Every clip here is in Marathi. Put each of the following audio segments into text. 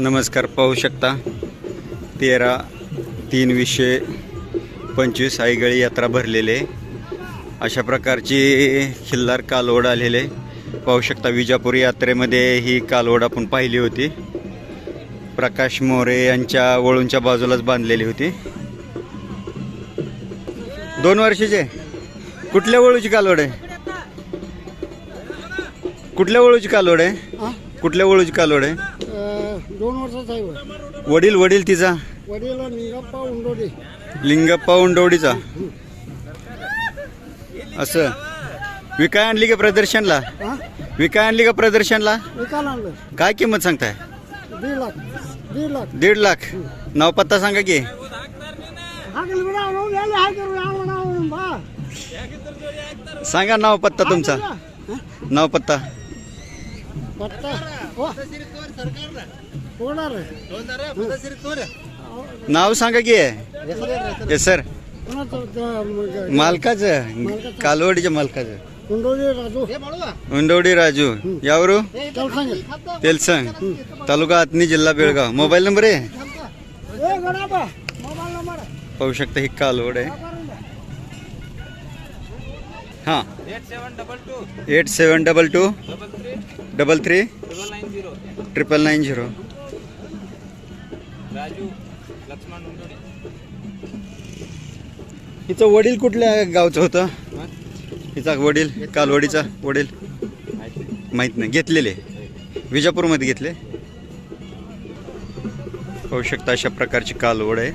नमस्कार पाहू शकता. तेरा तीन वीसशे पंचवीस आईगळी यात्रा भरलेली आहे. अशा प्रकारची खिल्लार कालवड आलेले पाहू शकता विजापूर यात्रेमध्ये ही कालवड आपण पाहिली होती. प्रकाश मोरे यांच्या वळूंच्या बाजूलाच बांधलेली होती. दोन वर्षाचे. कुठल्या वळूची कालवड आहे? कुठल्या वळूची कालवड आहे? कुठल्या वळूची कालवड आहे? दोन वर्षाचा आहे वय. वडील वडील तिचा? वडील निंगप्पा उंडोडे. लिंगप्पा उंडवडीचा असं. विकाय आणली का प्रदर्शनला? हा? विकाय आणली का प्रदर्शनला? आणलं. काय किंमत सांगताय? दीड लाख. दीड लाख. दीड लाख. नाव पत्ता सांगा की. बा. सांगा नाव पत्ता तुमचा? नाव पत्ता पत्ता हो. होणार आहे. नाव सांगा की येस सर मालकाचं कालवडीच्या मालकाचं उंडवडी राजू यावरू तेलसंग तालुका आतनी जिल्हा बेळगाव आहे मोबाईल नंबर आहे. पाहू शकता ही कालवड आहे हां. Eight seven double two. Double three. Triple nine zero. हिचं वडील कुठल्या गावचं होतं? हिचा वडील कालवडीचा वडील? माहीत नाही. घेतलेले. विजापूरमध्ये घेतले. पाहू शकता अशा प्रकारची कालवड आहे.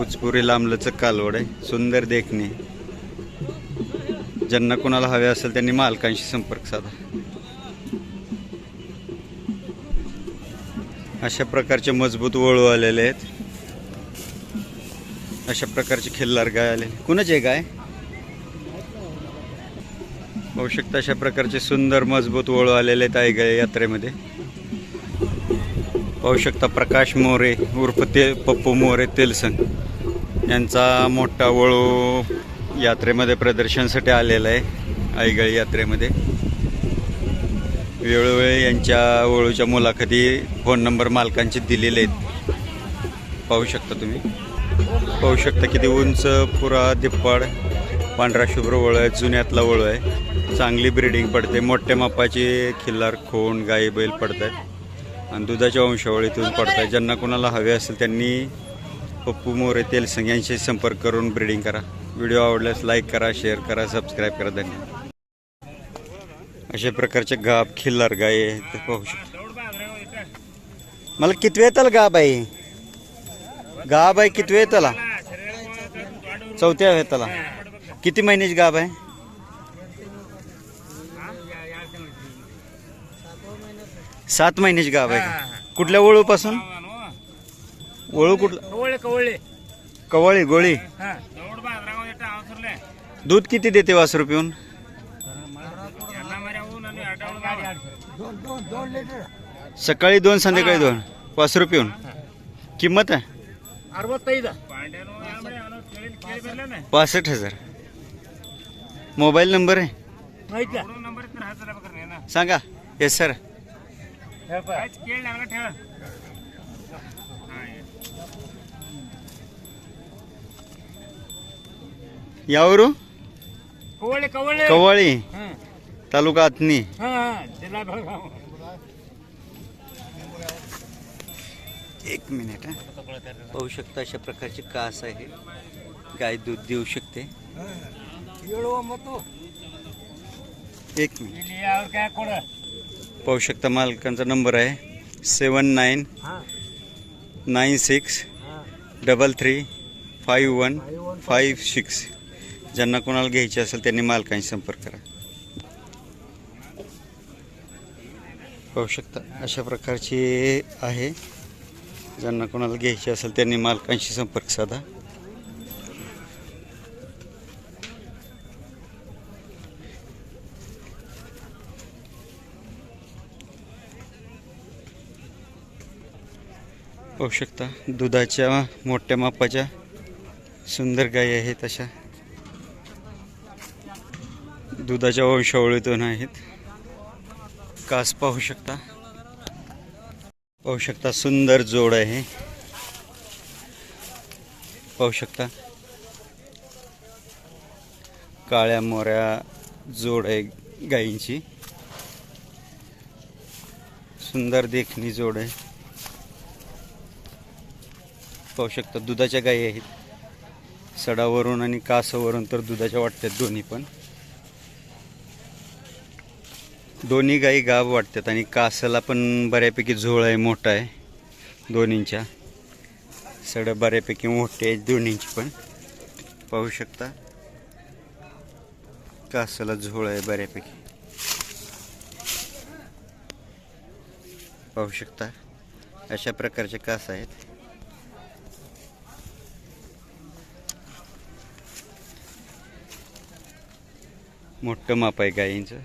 उचपुरी लांबलचं कालवड आहे. सुंदर देखणे. ज्यांना कोणाला हवे असेल त्यांनी मालकांशी संपर्क साधा. अशा प्रकारचे मजबूत वळू आलेले आहेत. अशा प्रकारचे खिल्लार गाय आले कुणाचे गाय? पाहू शकता अशा प्रकारचे सुंदर मजबूत वळू आलेले आहेत आई गाय यात्रेमध्ये. पाहू शकता प्रकाश मोरे उर्फ ते पप्पू मोरे तेलसन. यांचा मोठा वळू यात्रेमध्ये प्रदर्शनासाठी आलेलं आहे आईगळी यात्रेमध्ये. वेळोवेळी यांच्या वळूच्या मुलाखती फोन नंबर मालकांचे दिलेले आहेत. पाहू शकता तुम्ही. पाहू शकता किती उंच पुरा दिप्पाड पांढरा शुभ्र वळू आहे जुन्यातला वळू आहे. चांगली ब्रिडिंग पडते. मोठ्या मापाची खिल्लार खोंड गाई बैल पडत आहेत आणि दुधाच्या वंशावळीतून पडत आहेत ज्यांना कोणाला हवे असेल त्यांनी पप्पू मोरे तेलसंग यांशी संपर्क करून ब्रिडिंग करा. व्हिडिओ आवडल्यास लाईक करा शेअर करा सबस्क्राईब करा. धन्यवाद. अशा प्रकारचे गाब खिल्लार गाय ते पाहू शकता. मला कितवे येताल गाब आहे गाब आहे कितवे येताला? चौथ्या येताला. किती महिन्याची गाब आहे? सात महिन्याची गाब आहे कुठल्या वळूपासून वळू कुठलं? कवळी. गोळी हा दौड बाजराव येतं अवसरले दूध किती देते वासरू पिऊन? सकाळी दोन संध्याकाळी दोन. वासरू पिऊन. किंमत आहे? पासष्ट हजार. मोबाईल नंबर आहे? सांगा. येस सर यावरू कवळे कवळी. तालुका आतनी एक मिनिट पाहू शकता अशा प्रकारची कास आहे. गाय दूध देऊ शकते. एक मिनिट. पाहू शकता मालकांचा नंबर आहे. Seven nine nine six double three five one five six. ज्यांना कोणाला घ्यायची असेल त्यांनी मालकांशी संपर्क करा. पाहू शकता अशा प्रकारची आहे. ज्यांना कोणाला घ्यायची असेल त्यांनी मालकांशी संपर्क साधा. पाहू शकता दुधाच्या मोठ्या मापाच्या सुंदर गायी आहेत अशा. दुधाच्या वंशावळीतून आहेत कास पाहू शकता. पाहू शकता सुंदर जोड आहे. पाहू शकता. काळ्या मोऱ्या जोड आहे गाईंची सुंदर देखणी जोड आहे. पाहू शकता दुधाच्या गायी आहेत. सडावरून आणि कासावरून तर दुधाच्या वाटतात दोन्ही पण. दोन्ही गाई गाव वाटतात आणि कासाला पण बऱ्यापैकी झोळ आहे मोठा आहे दोन्हींच्या. सड बऱ्यापैकी मोठे आहेत दोन्हींची पण. पाहू शकता. कासाला झोळ आहे बऱ्यापैकी. पाहू शकता. अशा प्रकारचे कास आहेत. मोठं माप आहे गायींचं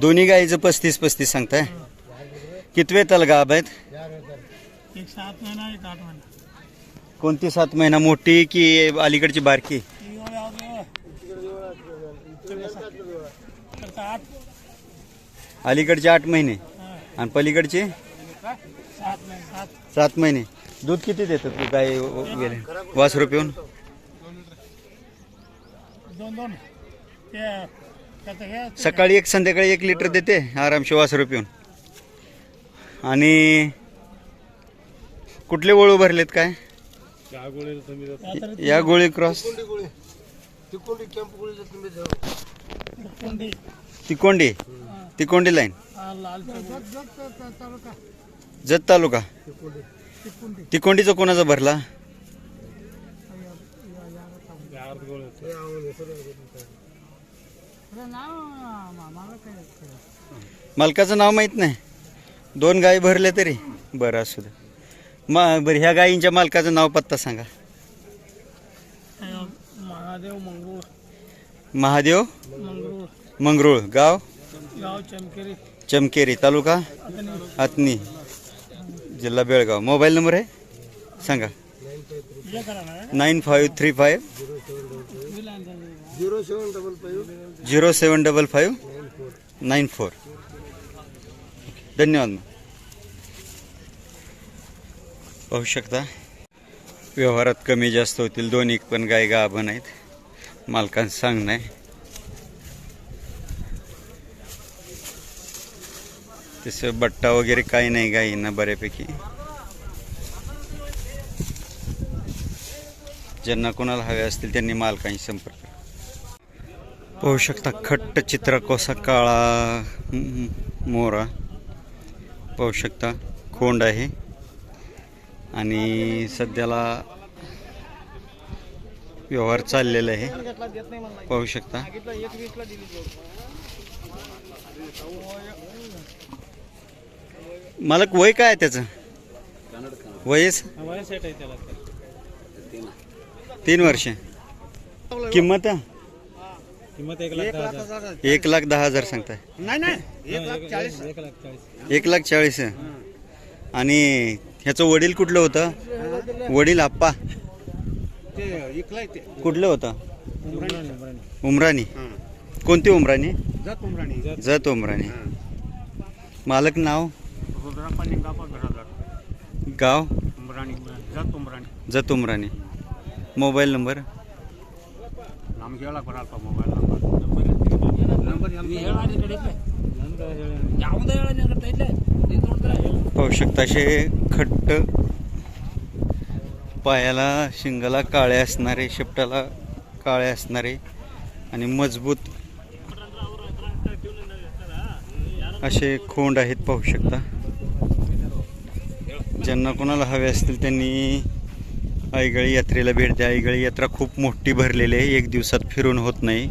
दोन्ही गाईचं पस्तीस पस्तीस सांगताय? कितवे तल गाब आहेत? एक सात महिना एक आठ महिना. कोणती सात महिना? मोठी की अलीकडची बारकी? एवढे अलीकडचे आठ महिने. हा. आणि पलीकडचे? सात महिने. सात सात महिने दूध किती देतात तू गाय गेले वासरू पिऊन? दोन दोन. ते सकाळी एक संध्याकाळी एक लिटर देते आरामशी वासरू पिऊन. आणि कुठले गोळू भरलेत काय? या गोळी क्रॉस. तिकोंडी. तिकोंडी लाईन. जत तालुका. तिकोंडीचा कोणाचा भरला? मालकाचं नाव माहीत नाही. दोन गायी भरले तरी. बरं असू दे. बरं ह्या गायींच्या मालकाचं नाव पत्ता सांगा. महादेव मंगरूळ. महादेव मंगरूळ. मंगरुळ. गाव? गाव चमकेरी. चमकेरी. तालुका? अतनी. जिल्हा बेळगाव. मोबाईल नंबर आहे? सांगा. Nine five three five. Zero seven double five. Zero seven double five nine four. धन्यवाद मग पाहू शकता व्यवहारात कमी जास्त होतील दोन्ही पण गाय गाभण आहेत मालकांचं सांगणं आहे. तसं बट्टा वगैरे काही नाही गायींना बऱ्यापैकी. ज्यांना कोणाला हवे असतील त्यांनी मालकांशी संपर्क पाहू शकता खट्ट चित्र कोसा काळा मोरा. पाहू शकता खोंड आहे. आणि सध्याला व्यवहार चाललेला आहे. पाहू शकता. मालक वय काय आहे त्याचं? त्याला. तीन वर्ष. किंमत? एक लाख दहा हजार. सांगताय. नाही नाही एक लाख चाळीस. एक लाख चाळीस. आणि ह्याचं वडील कुठलं होतं? वडील आप्पा. कुठलं होतं? उमराणी, कोणती उमराणी? जात उमराणी. जत. उमराणी. मालक नाव? गाव उमराणी. जात उमराणी. जत उमराणी. Mobile number? नाम घ्यावा लागणार मोबाईल. पाहू शकता असे खट्ट पायाला शिंगाला काळे असणारे शेपटाला काळे असणारे आणि मजबूत असे खोंड आहेत पाहू शकता ज्यांना कोणाला हवे असतील त्यांनी आईगळी यात्रेला भेट द्या. आईगळी यात्रा खूप मोठी भरलेली आहे. एक दिवसात फिरून होत नाही.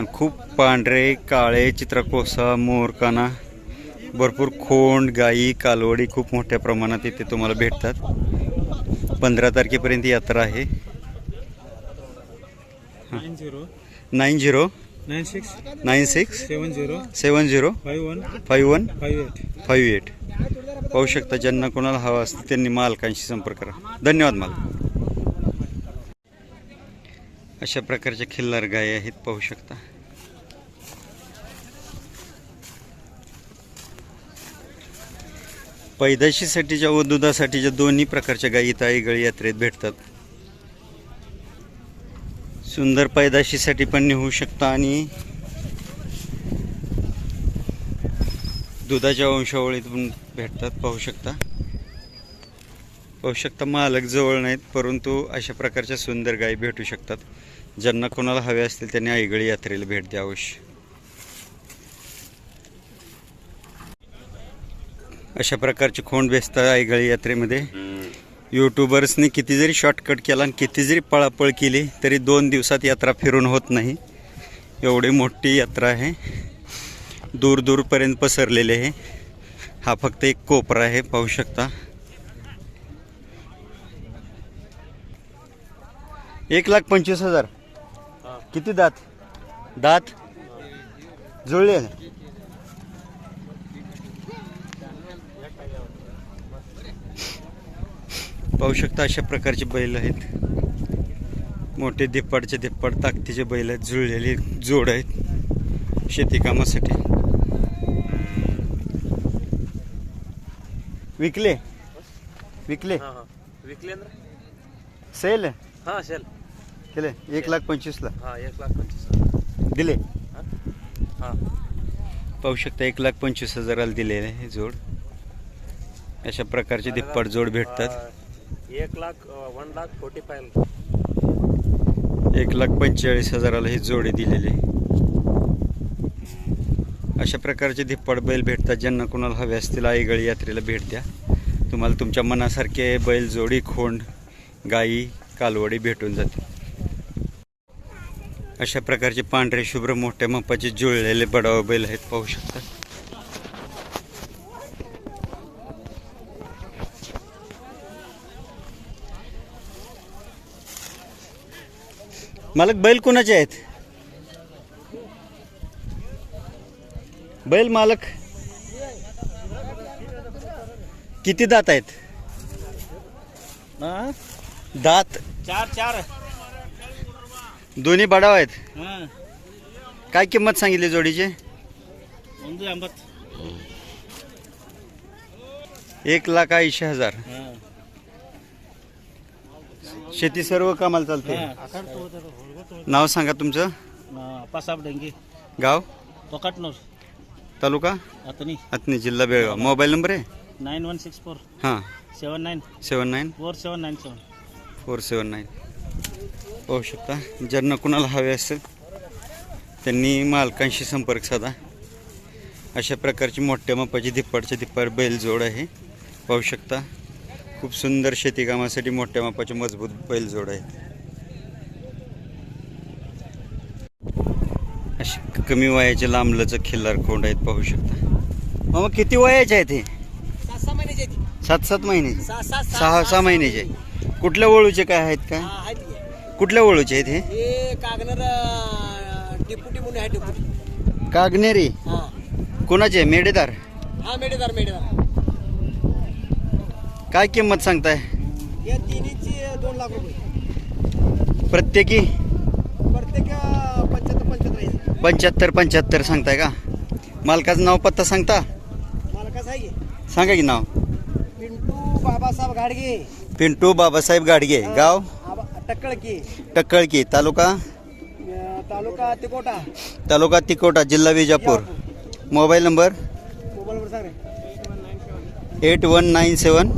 आणि खूप पांढरे काळे चित्रकोसा मोरकाना भरपूर खोंड गाई कालवडी खूप मोठ्या प्रमाणात इथे तुम्हाला भेटतात. पंधरा तारखेपर्यंत यात्रा आहे. Nine zero. Nine six. Nine six. Seven zero. Seven zero. Five one. Five one. Five eight. Five eight. पाहू शकता ज्यांना कोणाला हवा असतं त्यांनी मालकांशी संपर्क करा. धन्यवाद मला अशा प्रकारच्या खिल्लार गाय आहेत पाहू शकता. पैदाशीसाठीच्या व दुधासाठीच्या दोन्ही प्रकारच्या गायी इथं आईगळी यात्रेत भेटतात. सुंदर पैदाशीसाठी पण नेऊ शकता आणि दुधाच्या वंशावळीत पण भेटतात पाहू शकता. पाहू शकता मालक जवळ नाहीत परंतु अशा प्रकारच्या सुंदर गायी भेटू शकतात. ज्यांना कोणाला हव्या असतील त्यांनी आईगळी यात्रेला भेट द्या अवश्य. अशा प्रकारची खोंड बेसतात आईगळी यात्रेमध्ये यूट्यूबर्सनी किती जरी शॉर्टकट केला आणि किती जरी पळापळ केली तरी दोन दिवसात यात्रा फिरून होत नाही. एवढी मोठी यात्रा आहे. दूर दूरपर्यंत पसरलेली आहे. हा फक्त एक कोपरा आहे पाहू शकता. एक लाख पंचवीस हजार. किती दात? दात? जुळले. पाहू शकता अशा प्रकारचे बैल आहेत. मोठे धिप्पाडचे धिप्पाड ताकदीचे बैल आहेत जुळलेले जोड आहेत शेती कामासाठी. विकले? विकले? विकले सेल? हा शेल केले? एक लाख पंचवीसला हा एक लाख पंचवीस दिले? हा? पाहू शकता एक लाख पंचवीस हजाराला दिलेले हे जोड. अशा प्रकारचे धिप्पाड जोड भेटतात. एक lakh one lakh forty five एक लाख पंचेचाळीस हजाराला ही जोडे दिलेले. अशा प्रकारचे धिप्पाड बैल भेटतात ज्यांना कोणाला हवे असतील आईगळी यात्रेला भेट द्या. तुम्हाला तुमच्या मनासारखे बैल जोडी खोंड गाई कालवडी भेटून जाते अशा प्रकारचे पांढरे शुभ्र मोठ्या मापाचे जुळलेले बडाव बैल आहेत पाहू शकता. मालक बैल कोणाचे आहेत? बैल मालक. किती दात आहेत? दात. चार चार. दोन्ही बडाव आहेत? काय किंमत सांगितली जोडीचे? एक लाख ऐंशी हजार. शेती सर्व कामाला चालते. नाव सांगा तुमचं? पासाब डेंगे. गाव? तोकाटनोर. तालुका? अतनी. अतनी जिल्हा बेळगाव. मोबाईल नंबर आहे? Nine one six four. हां. Seven nine. Seven nine? Four seven nine seven. Four seven nine. पाहू शकता ज्यांना कुणाला हवे असेल त्यांनी मालकांशी संपर्क साधा. अशा प्रकारची मोठ्या मापाची धिप्पाडच्या धिप्पाड बैलजोड आहे. पाहू शकता खूप सुंदर शेती कामासाठी मोठ्या मापाचे मजबूत बैल जोड आहे. असे कमी वयाचे लांबलचं खिल्लार खोंड आहेत पाहू शकता. मामा किती वयाचे आहेत हे? सात आहेत. सात महिने सहा सहा महिन्याचे. कुठल्या वळूचे काय आहेत का? आहेत. कुठल्या वळूचे आहेत हे? कागनर. हा. कोणाचे? मेडेदार? हा मेडेदार मेडेदार. काय किंमत सांगताय? या तिन्हीची दोन लाख रुपये. प्रत्येकी? पंच्याहत्तर पंच्याहत्तर पंच्याहत्तर पंच्याहत्तर सांगताय का? मालकाचं नाव पत्ता सांगता? मला कसं आहे की? सांगा की नाव. पिंटू बाबासाहेब घाडगे पिंटू बाबासाहेब गाडगे. गाव? टक्कळकी. टक्कळकी. तालुका? तालुका तिकोटा. तालुका तिकोटा जिल्हा विजापूर. Mobile number? मोबाईलवर सांग रे. Eight one nine seven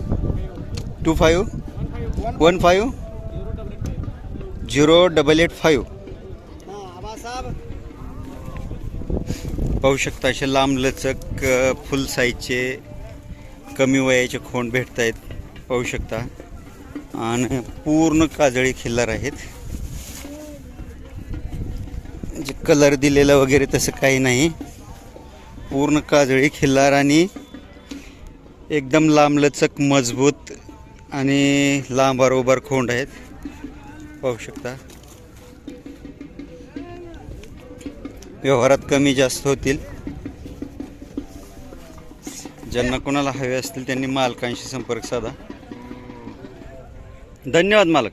two five? One five? Zero double eight five. पाहू शकता असे लांब लचक फुल साईजचे कमी वयाचे खोंड भेटत आहेत पाहू शकता. आणि पूर्ण काजळी खिल्लार आहेत. जे कलर दिलेलं वगैरे तसं काही नाही. पूर्ण काजळी खिल्लार आणि एकदम लांबलचक मजबूत आणि लांबार उभार खोंड आहेत. पाहू शकता. व्यवहारात कमी जास्त होतील. ज्यांना कोणाला हवे असतील त्यांनी मालकांशी संपर्क साधा. धन्यवाद मालक.